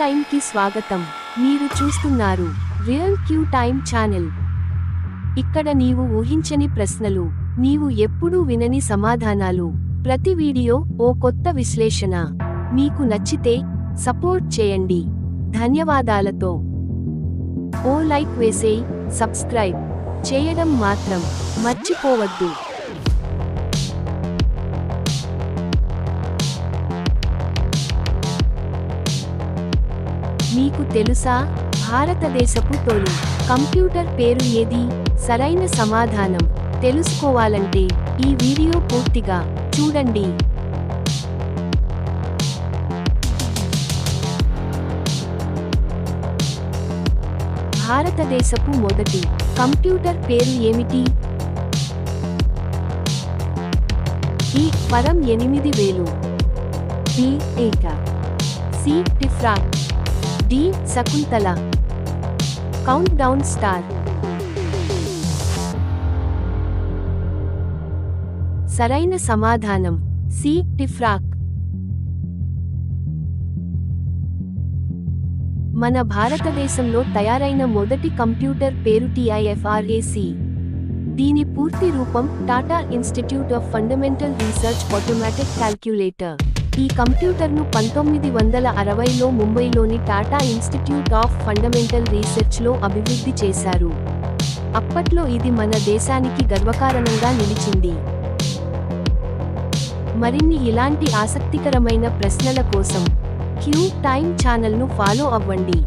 టైమ్కి స్వాగతం. మీరు చూస్తున్నారు రియల్ క్యూ టైమ్ ఛానల్. ఇక్కడ నీవు ఊహించని ప్రశ్నలు నీవు ఎప్పుడూ వినని సమాధానాలు. ప్రతి వీడియో ఓ కొత్త విశ్లేషణ. మీకు నచ్చితే సపోర్ట్ చేయండి. ధన్యవాదాలతో. ఓ లైక్ వేసేయ్ సబ్స్క్రైబ్ చేయడం మాత్రం మర్చిపోవద్దు. మీకు తెలుసా? భారతదేశపు తొలి. కంప్యూటర్ పేరు ఏది? సరైన సమాధానం. తెలుసుకోవాలంటే ఈ వీడియో పూర్తిగా చూడండి. భారతదేశపు మొదటి కంప్యూటర్ పేరు ఏమిటి? ఈ పరం ఎనిమిది వేలు. బి ఏక C TIFRAC D Shakuntala. Countdown start సరైన సమాధానం. సి టిఫ్రాక్ మన భారతదేశంలో తయారైన మొదటి కంప్యూటర్ పేరు టిఐఎఫ్ఆర్ఏసి దీని పూర్తి రూపం Tata Institute of Fundamental Research Automatic Calculator. ఈ కంప్యూటర్ను పంతొమ్మిది వందల అరవైలో ముంబైలోని టాటా ఇన్స్టిట్యూట్ ఆఫ్ ఫండమెంటల్ రీసెర్చ్లో అభివృద్ధి చేశారు. అప్పట్లో ఇది మన దేశానికి గర్వకారణంగా నిలిచింది. మరిన్ని ఇలాంటి ఆసక్తికరమైన ప్రశ్నల కోసం క్యూ టైమ్ ఛానల్ను ఫాలో అవ్వండి.